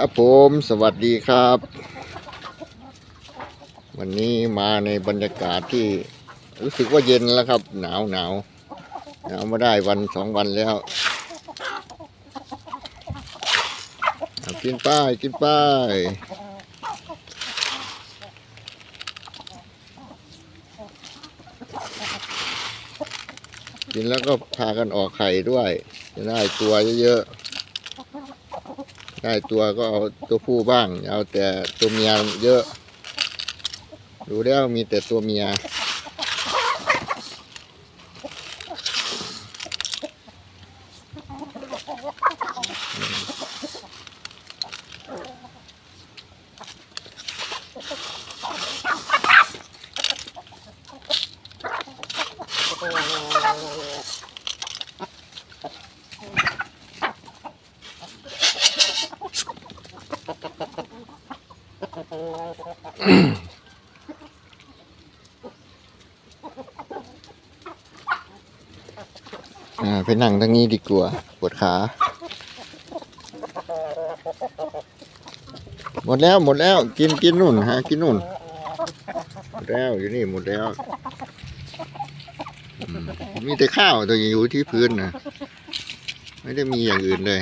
ครับผมสวัสดีครับ วันนี้มาในบรรยากาศที่รู้สึกว่าเย็นแล้วครับ หนาวหนาวหนาวมาได้วันสองวันแล้วกินป้ายกินป้ายกินแล้วก็พากันออกไข่ด้วยจะได้ตัวเยอะๆ ได้ตัวก็เอาตัวผู้บ้าง เอาแต่ตัวเมียเยอะ ดูแล้วมีแต่ตัวเมีย อ่าไปนั่งทางนี้ดีกว่าปวดขา หมดแล้วหมดแล้ว กินกินนู่นฮะกินนู่นหมดแล้วอยู่นี่หมดแล้วมีแต่ข้าวตัวอยู่ที่พื้นนะไม่ได้มีอย่างอื่นเลย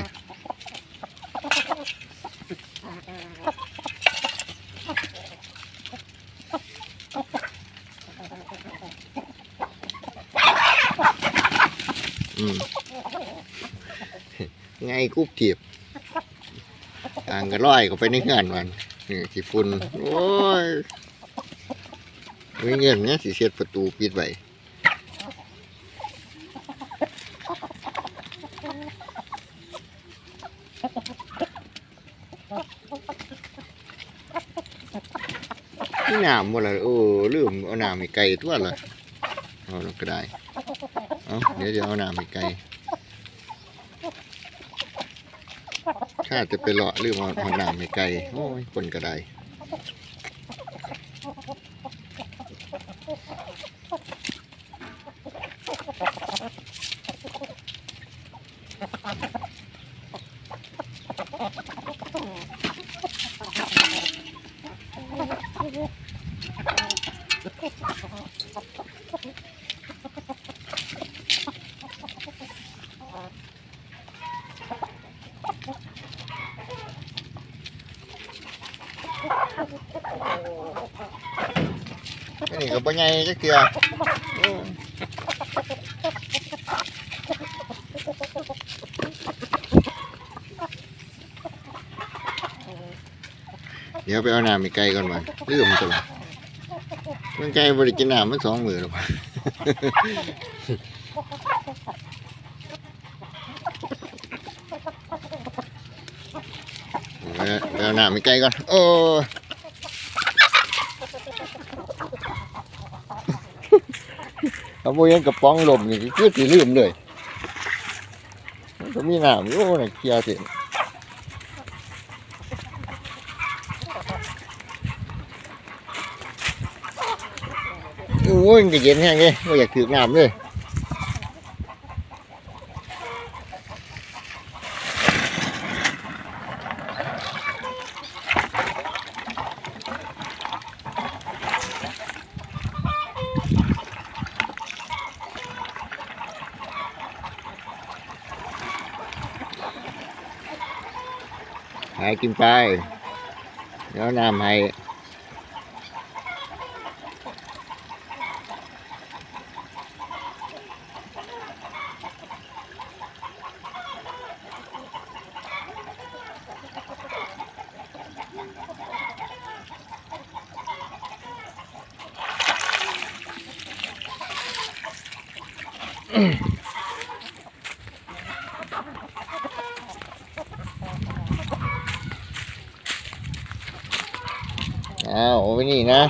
ไงกุ๊บจีบอ่างก็ร้อยก็ไปในงานมันนี่ขี้ฝุ่นโอ้ยไม่เงี้ยเนี่ยสิเช็ดประตูปิดไว้นี่น้ำหมดเลยโอ้ลืมเอาน้ำให้ไก่ทั่วเลยเอาลงก็ได้ เอาเดี๋ยวเดี๋ยวเอาน้ำให้ไก่ข้าจะไปเลาะลือมเอาน้ำให้ไก่โอ้ยคนก็ได้ อันนี้ก็บ่ใหญ่จักเทื่อโอ้ยเดี๋ยวไปเอาน้ำให้ไก่ก่อนมันลืมตัวมันไก่บริกินน้ำมันสองมือหรอกเออไปเอาน้ำให้ไก่ก่อนโอ้ ยเอาโมยังกระป๋องลมนี่คือสิลืมเลยมันก็มีน้ำอยู่นะเคลียร์สิโอ้ยมันก็เย็นแห้งเลยไม่อยากถือน้ำเลย หายกินไปเดี๋ยวน้ำให้อ้าวเอา ไว้นี่นะ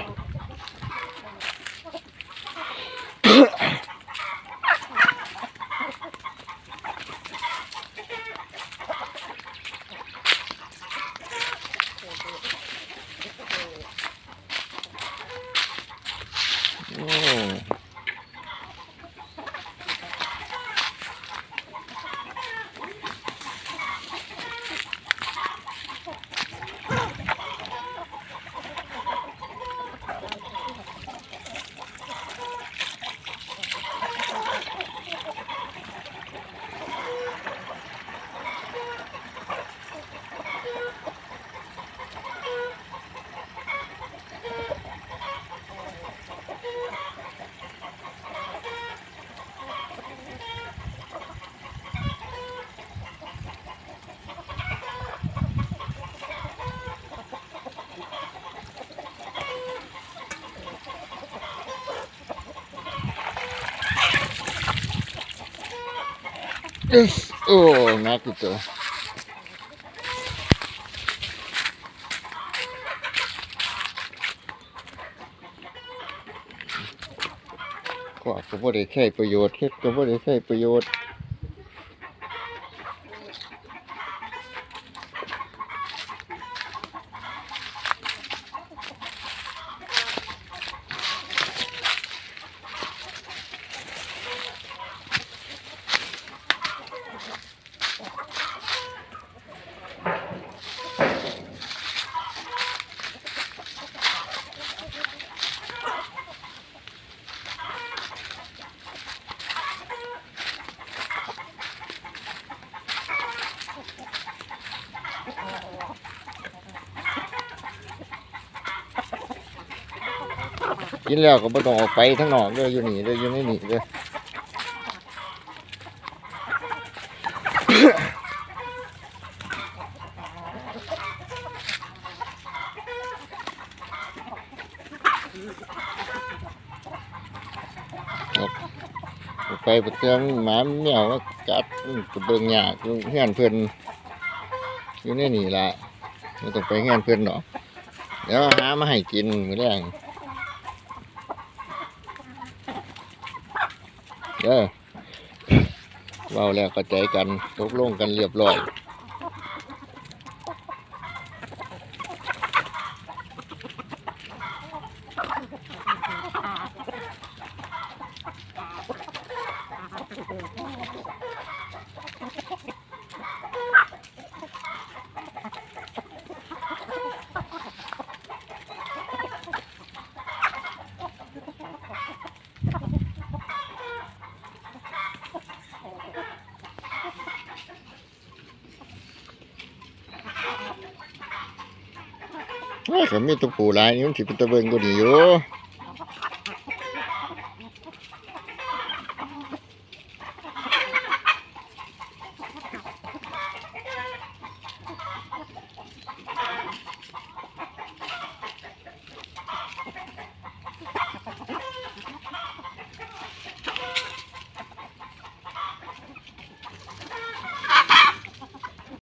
โอ้นักอีกตัวก็ก็บ่ได้ใช้ประโยชน์เฮ็ดก็บ่ได้ใช้ประโยชน์ กินแล้วก็บ่ต้องออกไปข้งนอกเด้อยู่นี่เด้อยู่ในนี่เด้อออกออกไปบ่เตือนหมาแมวมากัดอื้อก็เบิ่งยากอยู่เฮือนเพิ่อนอยู่ในนี่ล่ะบ่ต้องไปเฮือนเพิ่นดอกเดี๋ยวหามาให้กินมือแรง เด้อเว้าแล้วเข้าใจกันตกลงกันเรียบร้อย โอ้ยก็มีตัวปูหลายนี่มันสิเป็นตะเบิงก็ดีอยู่